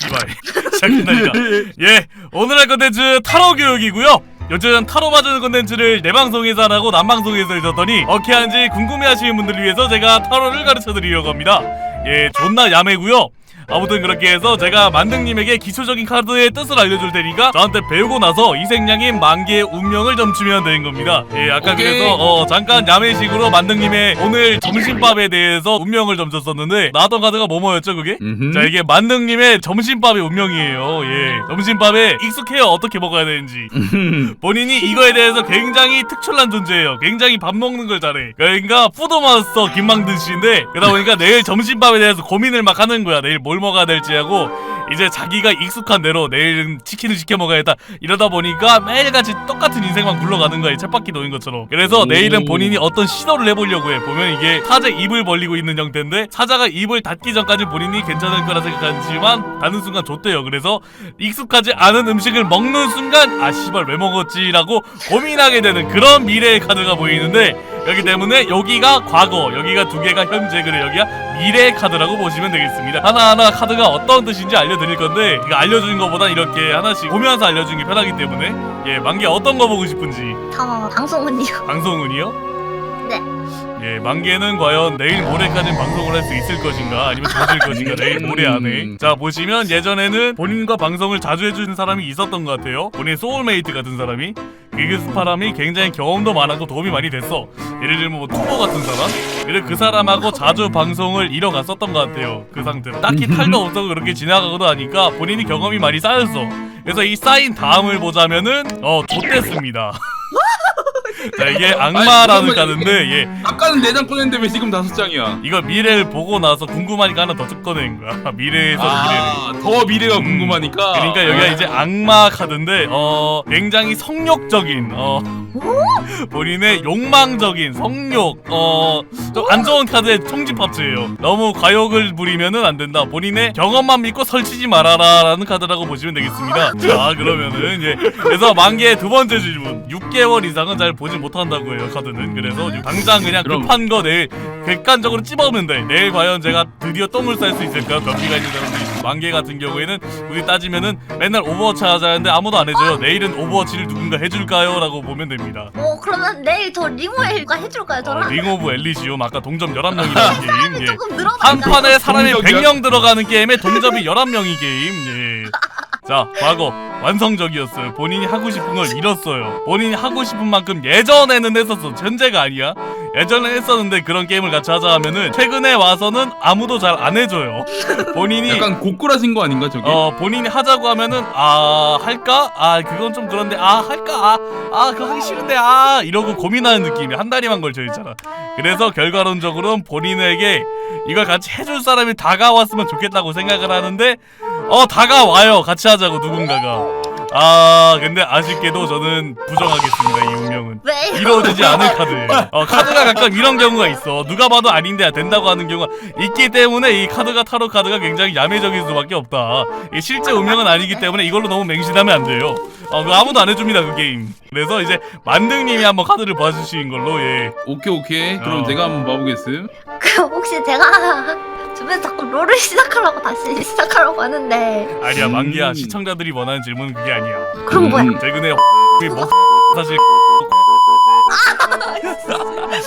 씨발. 시작된다니까 예 오늘 할 컨텐츠 타로 교육이고요. 요즘 타로 봐주는 컨텐츠를 내 방송에서 안 하고 남 방송에서 있었더니 어떻게 하는지 궁금해하시는 분들을 위해서 제가 타로를 가르쳐드리려고 합니다. 예 존나 야매고요 아무튼 그렇게 해서 제가 만등님에게 기초적인 카드의 뜻을 알려줄 테니까 저한테 배우고 나서 이생양인 만개의 운명을 점치면 되는 겁니다. 예, 아까 오케이. 그래서 어 잠깐 야매식으로 만등님의 오늘 점심밥에 대해서 운명을 점쳤었는데 나왔던 카드가 뭐뭐였죠 그게? 음흠. 자 이게 만등님의 점심밥의 운명이에요. 예, 점심밥에 익숙해요 어떻게 먹어야 되는지. 본인이 이거에 대해서 굉장히 특출난 존재예요. 굉장히 밥 먹는 걸 잘해. 그러니까 푸드마스터 김망든 씨인데 그러다 보니까 내일 점심밥에 대해서 고민을 막 하는 거야. 내일 뭘 먹어야 될지 하고 이제 자기가 익숙한 대로 내일은 치킨을 시켜 먹어야겠다 이러다 보니까 매일같이 똑같은 인생만 굴러가는 이 쳇바퀴 도는 것처럼. 그래서 오. 내일은 본인이 어떤 시도를 해보려고 해. 보면 이게 사자 입을 벌리고 있는 형태인데 사자가 입을 닫기 전까지 본인이 괜찮을 거라 생각하지만 닫는 순간 좆대요. 그래서 익숙하지 않은 음식을 먹는 순간 아 씨발 왜 먹었지라고 고민하게 되는 그런 미래의 카드가 보이는데 여기 때문에 여기가 과거 여기가 두 개가 현재 그래 여기가 미래의 카드라고 보시면 되겠습니다 하나하나 카드가 어떤 뜻인지 알려드릴 건데 이거 알려주는 것보다 이렇게 하나씩 보면서 알려주는 게 편하기 때문에 예 만개 어떤 거 보고 싶은지 저 방송은요. 방송은이요? 네. 예, 만개는 과연 내일 모레까지는 방송을 할 수 있을 것인가 아니면 조질 것인가 내일 모레 안에 자 보시면 예전에는 본인과 방송을 자주 해주는 사람이 있었던 것 같아요 본인 소울메이트 같은 사람이 그 사람이 굉장히 경험도 많았고 도움이 많이 됐어. 예를 들면 뭐 투보 같은 사람? 그래 그 사람하고 자주 방송을 이뤄갔었던 것 같아요. 그 상태로. 딱히 탈도 없어서 그렇게 지나가고도 하니까 본인이 경험이 많이 쌓였어. 그래서 이 쌓인 다음을 보자면은 어 좆됐습니다 자 이게 악마라는 카드인데 예 아까는 네장 꺼냈는데 왜 지금 다섯 장이야? 이거 미래를 보고 나서 궁금하니까 하나 더 꺼낸 거야. 미래에서 미래를. 아, 더 미래가 음, 궁금하니까. 그러니까 여기가 이제 악마 카드인데 어 굉장히 성욕적인 어 본인의 욕망적인 성욕 어좀 안 좋은 카드의 총집합체예요. 너무 과욕을 부리면은 안 된다. 본인의 경험만 믿고 설치지 말아라 라는 카드라고 보시면 되겠습니다. 자 그러면은 이제 그래서 만개의 두 번째 질문 6개월 이상은 잘 보지 못한다고 해요 카드는 그래서 당장 그냥. 급한 거 내일 객관적으로 찝어오면 돼. 내일 과연 제가 드디어 똥을 쌀 수 있을까? 변비가 있는 사람들이 있어. 만개 같은 경우에는 우리 따지면은 맨날 오버워치 하자는데 아무도 안 해줘요. 내일은 오버워치를 누군가 해줄까요? 라고 보면 됩니다. 어 그러면 내일 저 리모엘가 해줄까요? 어, 저랑 링 오브 엘리시움 아까 동점 11명이라는 게임. 예. 조금 늘어나. 한 판에 사람이 동점이야? 100명 들어가는 게임에 동점이 11명이 게임. 예. 자, 과거 완성적이었어요. 본인이 하고 싶은 걸 이뤘어요. 본인이 하고 싶은 만큼 예전에는 했었어. 현재가 아니야. 예전에 했었는데 그런 게임을 같이 하자 하면은 최근에 와서는 아무도 잘 안 해줘요. 본인이 약간 고꾸라진 거 아닌가 저게? 어 본인이 하자고 하면은 아 할까 아 그건 좀 그런데 아 할까 아아 그거 하기 싫은데 아 이러고 고민하는 느낌이 한 다리만 걸쳐 있잖아 그래서 결과론적으로는 본인에게 이걸 같이 해줄 사람이 다가왔으면 좋겠다고 생각을 하는데 어 다가와요 같이 하자고 누군가가 아 근데 아쉽게도 저는 부정하겠습니다 이 운명은 왜? 이루어지지 않을 카드예요. 어, 카드가 가끔 이런 경우가 있어. 누가 봐도 아닌데 된다고 하는 경우가 있기 때문에 이 카드가 타로 카드가 굉장히 야매적일 수밖에 없다. 이 실제 운명은 아니기 때문에 이걸로 너무 맹신하면 안 돼요. 어, 그 아무도 안 해줍니다 그 게임. 그래서 이제 만등님이 한번 카드를 봐주신 걸로 예. 오케이 오케이. 그럼 어. 제가 한번 봐보겠음. 그 혹시 제가 주변에서 자꾸 롤을 시작하라고 다시 시작 하라고 하는데 아니야 만기야 음. 시청자들이 원하는 질문은 그게 아니야. 그럼 뭐야? 음. 최근에 뭐 사실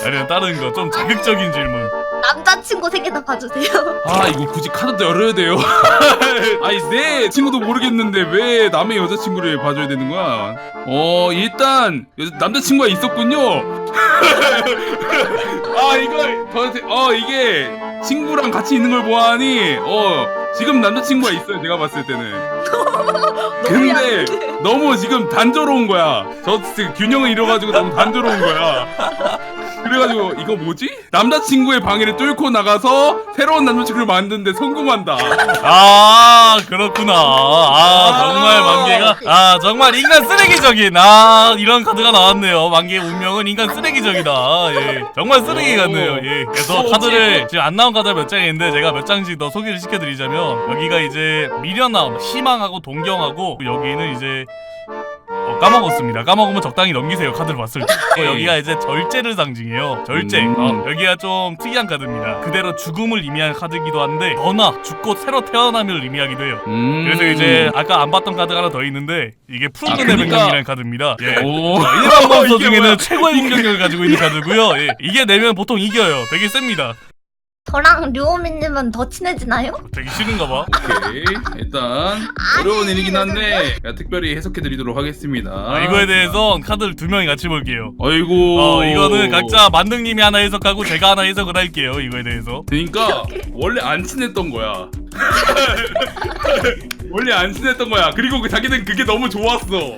아니야 다른 거 좀 자극적인 질문. 남자친구 생기나 봐주세요. 아 이거 굳이 카드도 열어야 돼요. 아니 내 친구도 모르겠는데 왜 남의 여자친구를 봐줘야 되는 거야? 어 일단 여- 남자친구가 있었군요. 아 이거 저한테 어 이게 친구랑 같이 있는 걸 보아하니 어 지금 남자친구가 있어요 제가 봤을 때는. 근데. 너무 지금 단조로운 거야. 저 균형을 잃어가지고 너무 단조로운 거야. 그래가지고 이거 뭐지? 남자친구의 방해를 뚫고 나가서 새로운 남자친구를 만드는데 성공한다. 아 그렇구나. 아 정말 만개가 아 정말 인간 쓰레기적인 아 이런 카드가 나왔네요. 만개의 운명은 인간 쓰레기적이다. 예 정말 쓰레기 같네요. 예 그래서 오, 카드를 지금 안 나온 카드 몇 장이 있는데 제가 몇 장씩 더 소개를 시켜드리자면 여기가 이제 미련함 희망하고 동경하고 여기는 이제 어 까먹었습니다. 까먹으면 적당히 넘기세요. 카드를 봤을 때. 어, 여기가 이제 절제를 상징해요. 절제. 음. 어, 여기가 좀 특이한 카드입니다. 그대로 죽음을 의미하는 카드이기도 한데 너나 죽고 새로 태어남을 의미하기도 해요. 음. 그래서 이제 아까 안 봤던 카드가 하나 더 있는데 이게 푸른 아, 눈의 그러니까- 카드입니다. 예. 오. 어, 일반 몬스터 중에는? 최고의 공격력을 가지고 있는 카드고요. 예. 이게 내면 보통 이겨요. 되게 셉니다. 저랑 류오미님은 더 친해지나요? 되게 싫은가 봐. 오케이 일단 어려운 일이긴 한데 제가 특별히 해석해드리도록 하겠습니다. 아, 이거에 대해서 카드를 두 명이 같이 볼게요. 아이고. 어, 이거는 각자 만능님이 하나 해석하고 제가 하나 해석을 할게요. 이거에 대해서. 그러니까 원래 안 친했던 거야. 원래 안 친했던 거야. 그리고 그 자기는 그게 너무 좋았어.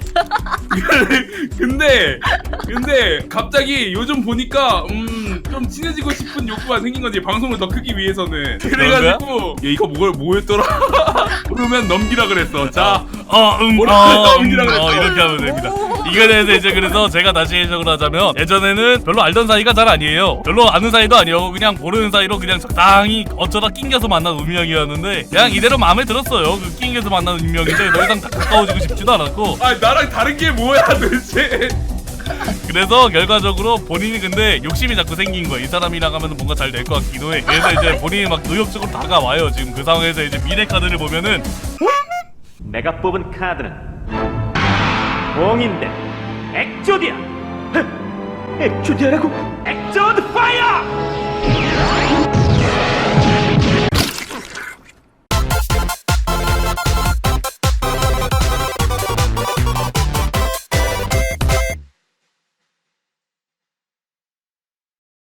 근데 근데 갑자기 요즘 보니까 음 좀 친해지고 싶은 욕구가 생긴 거지 방송을 더 크기 위해서는. 그래가지고 얘 이거 뭘 뭐였더라? 그러면 넘기라 그랬어. 자 어, 음, 어, 음, 넘기라 그랬어. 어, 이렇게 하면 됩니다. 오. 이거에 대해서 이제 그래서 제가 다시 해석을 하자면 예전에는 별로 알던 사이가 잘 아니에요. 별로 아는 사이도 아니고 그냥 모르는 사이로 그냥 적당히 어쩌다 낑겨서 만난 운명이었는데 그냥 이대로 마음에 들었어요. 그 낑겨서 만난 운명인데 더 이상 다 가까워지고 싶지도 않았고 아 나랑 다른 게 뭐야 도대체? 그래서 결과적으로 본인이 근데 욕심이 자꾸 생긴 거야. 이 사람이랑 하면 뭔가 잘 될 것 같기도 해. 그래서 이제 본인이 막 의욕적으로 다가와요. 지금 그 상황에서 이제 미래 카드를 보면은 내가 뽑은 카드는 공인데 엑조디아 흑! 엑조디아라고 엑조드 파이어